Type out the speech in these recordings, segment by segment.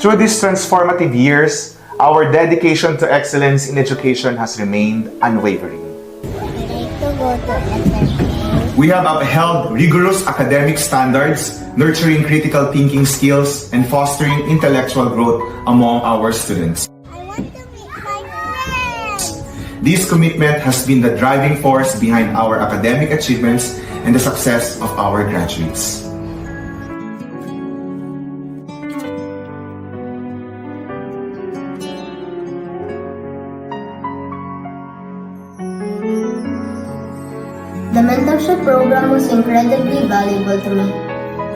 Through these transformative years, our dedication to excellence in education has remained unwavering. I like to go to SMK. We have upheld rigorous academic standards, nurturing critical thinking skills, and fostering intellectual growth among our students. I want to meet my friends. This commitment has been the driving force behind our academic achievements and the success of our graduates. The mentorship program was incredibly valuable to me.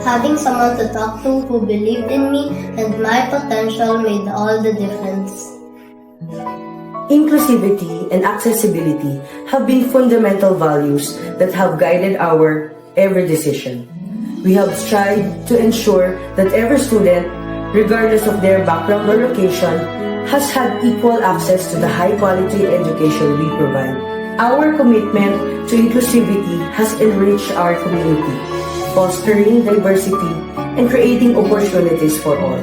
Having someone to talk to who believed in me and my potential made all the difference. Inclusivity and accessibility have been fundamental values that have guided our every decision. We have strived to ensure that every student, regardless of their background or location, has had equal access to the high quality education we provide. Our commitment to inclusivity has enriched our community, fostering diversity and creating opportunities for all.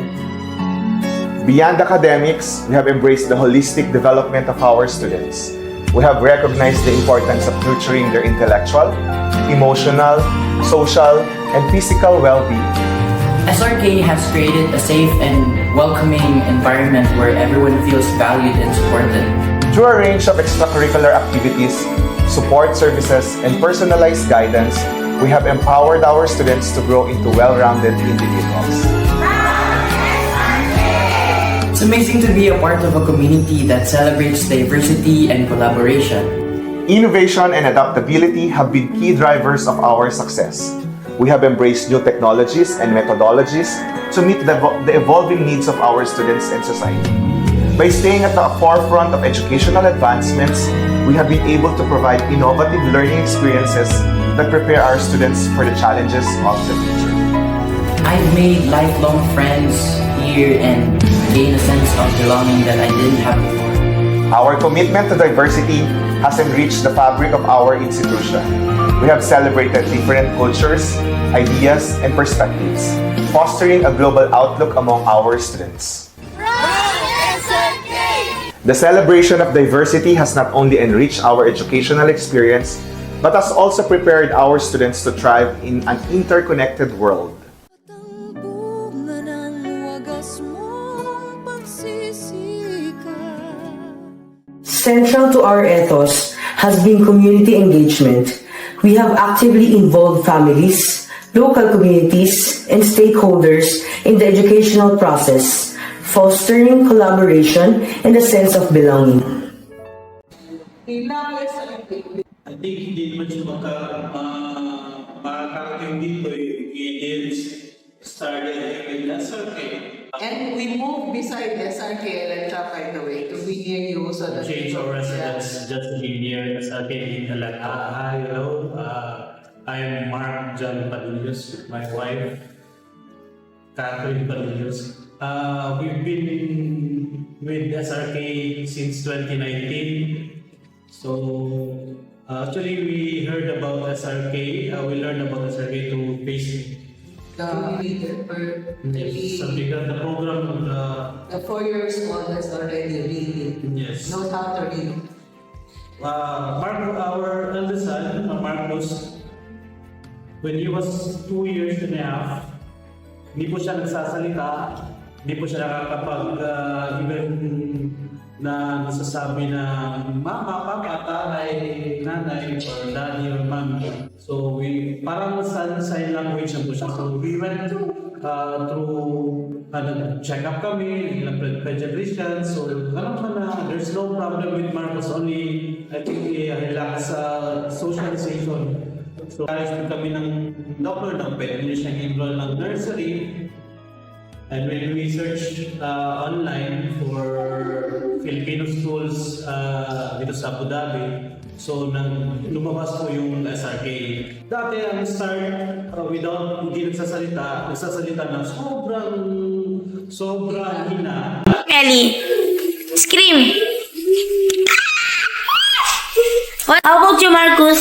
Beyond academics, we have embraced the holistic development of our students. We have recognized the importance of nurturing their intellectual, emotional, social, and physical well-being. SRK has created a safe and welcoming environment where everyone feels valued and supported. Through a range of extracurricular activities, support services, and personalized guidance, we have empowered our students to grow into well-rounded individuals. It's amazing to be a part of a community that celebrates diversity and collaboration. Innovation and adaptability have been key drivers of our success. We have embraced new technologies and methodologies to meet the, the evolving needs of our students and society. By staying at the forefront of educational advancements, we have been able to provide innovative learning experiences that prepare our students for the challenges of the future. I've made lifelong friends here and gained a sense of belonging that I didn't have before. Our commitment to diversity has enriched the fabric of our institution. We have celebrated different cultures, ideas, and perspectives, fostering a global outlook among our students. The celebration of diversity has not only enriched our educational experience, but has also prepared our students to thrive in an interconnected world. Central to our ethos has been community engagement. We have actively involved families, local communities, and stakeholders in the educational process, fostering collaboration and a sense of belonging. I think uh, started in SRK. And we moved beside SRK Electra, by the way, to be near you so that. Change our residence just to be near SRK in Electra. Hi, hello. Uh, I am Mark John Padillos with my wife, Catherine Padillos. Uh, we've been with SRK since 2019. So uh, actually, we heard about SRK. Uh, we learned about SRK through Facebook. The leader for Yes, that the program of the the four-year school has already read yes. knows how to read. Uh, Mark, our eldest son, uh, Marcos, when he was two years and a half, hindi po siya nagsasalita, hindi po siya nakakapag uh, even na nasasabi na mama, papa, tatay, nanay, or daddy, or mom. So, we, parang sign, sign language na po siya. So, we went uh, through, ano, check up kami, pediatrician. So, alam mo na, there's no problem with Marcos, only, I think, uh, relax uh, socialization. So, ayos din kami ng doctor niya siyang enroll ng nursery. And when we search uh, online for Filipino schools uh, dito sa Abu Dhabi, so nang lumabas po yung SRK. Dati ang start uh, without hindi nagsasalita, nagsasalita na sobrang sobrang hina. Ellie, scream. What? How about you, Marcus?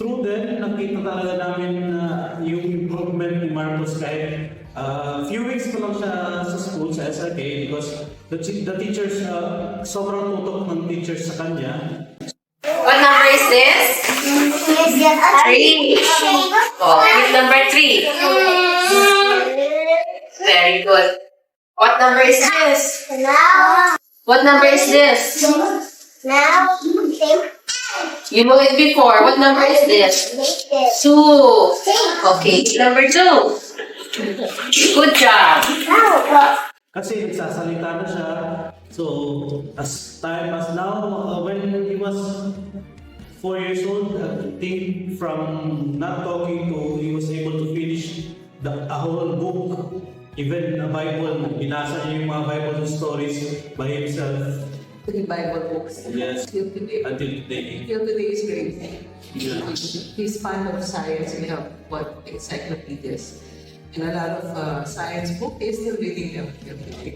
Through then, nag nakita talaga namin na yung improvement ni Marcos kahit uh, few weeks ko lang siya sa school sa SRK because the, the teachers, uh, sobrang tutok ng teachers sa kanya. What number is this? Three. Oh, with number three. Very good. What number is this? What number is this? now, You know it before. What number is this? Two. Okay, number two. Good job. Kasi nagsasalita na siya. So, as time as now, uh, when he was four years old, I think from not talking to, he was able to finish the, a whole book. Even the Bible, binasa niya yung mga Bible stories by himself. Three Bible books. Yes. Till today. Until today. Till today is great. Yeah. He's fond of science. We have what encyclopedias. And a lot of uh, science book, he's still reading them.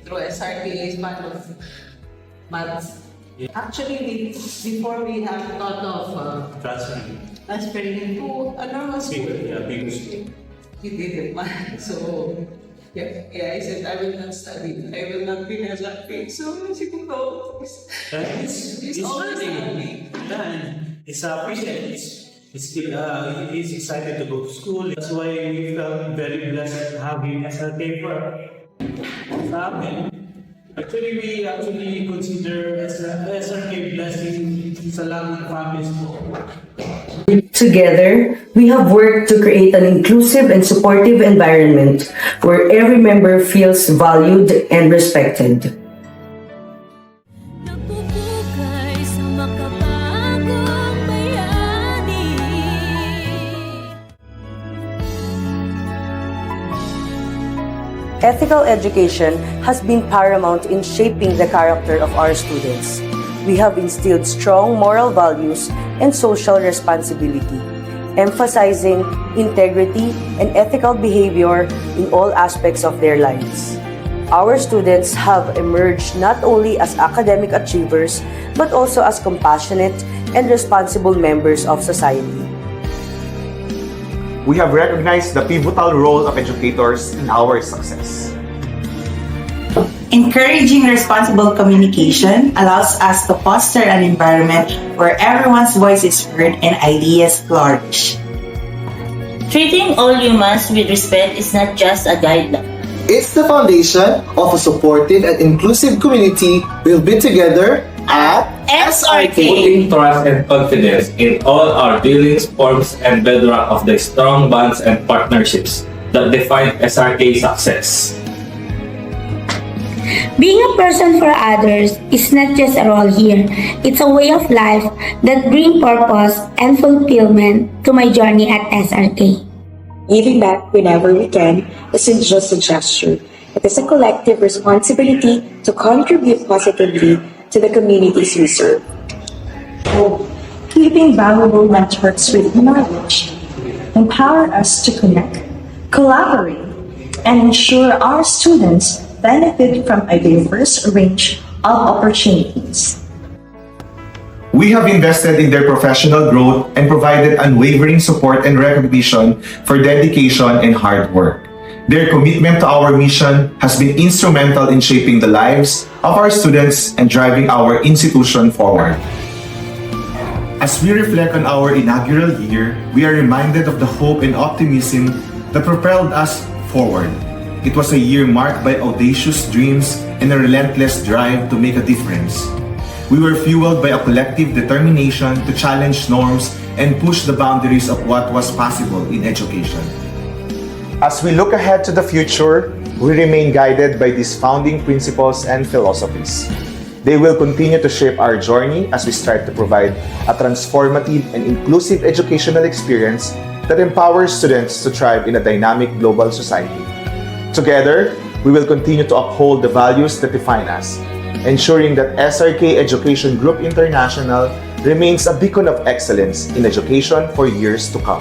Through he's fond of maths. Actually, we- before we have thought of uh, Transferring. transferring to a normal school. Big, yeah, big school. He didn't mind. So, yeah, yeah, I said, I will not study. I will not be an SRT. So, siguro, And he's, he's He's always learning. Yeah, he's appreciated. He's, he's still, uh, he's excited to go to school. That's why we felt very blessed having sa amin. Actually, we actually consider as a SRK blessing families. Together, we have worked to create an inclusive and supportive environment where every member feels valued and respected. Ethical education has been paramount in shaping the character of our students. We have instilled strong moral values and social responsibility, emphasizing integrity and ethical behavior in all aspects of their lives. Our students have emerged not only as academic achievers, but also as compassionate and responsible members of society. We have recognized the pivotal role of educators in our success. Encouraging responsible communication allows us to foster an environment where everyone's voice is heard and ideas flourish. Treating all humans with respect is not just a guideline. It's the foundation of a supportive and inclusive community we'll be together at SRK. Putting trust and confidence in all our dealings forms and bedrock of the strong bonds and partnerships that define SRK success. Being a person for others is not just a role here. It's a way of life that brings purpose and fulfillment to my journey at SRK. Giving back whenever we can isn't just a gesture. It is a collective responsibility to contribute positively to the communities we serve. Oh, keeping valuable networks with knowledge empower us to connect, collaborate, and ensure our students benefit from a diverse range of opportunities. We have invested in their professional growth and provided unwavering support and recognition for dedication and hard work. Their commitment to our mission has been instrumental in shaping the lives of our students and driving our institution forward. As we reflect on our inaugural year, we are reminded of the hope and optimism that propelled us forward. It was a year marked by audacious dreams and a relentless drive to make a difference. We were fueled by a collective determination to challenge norms and push the boundaries of what was possible in education. As we look ahead to the future, we remain guided by these founding principles and philosophies. They will continue to shape our journey as we strive to provide a transformative and inclusive educational experience that empowers students to thrive in a dynamic global society. Together, we will continue to uphold the values that define us, ensuring that SRK Education Group International remains a beacon of excellence in education for years to come.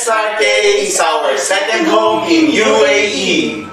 Taglay mo sa pagwis ng iyong paghahanap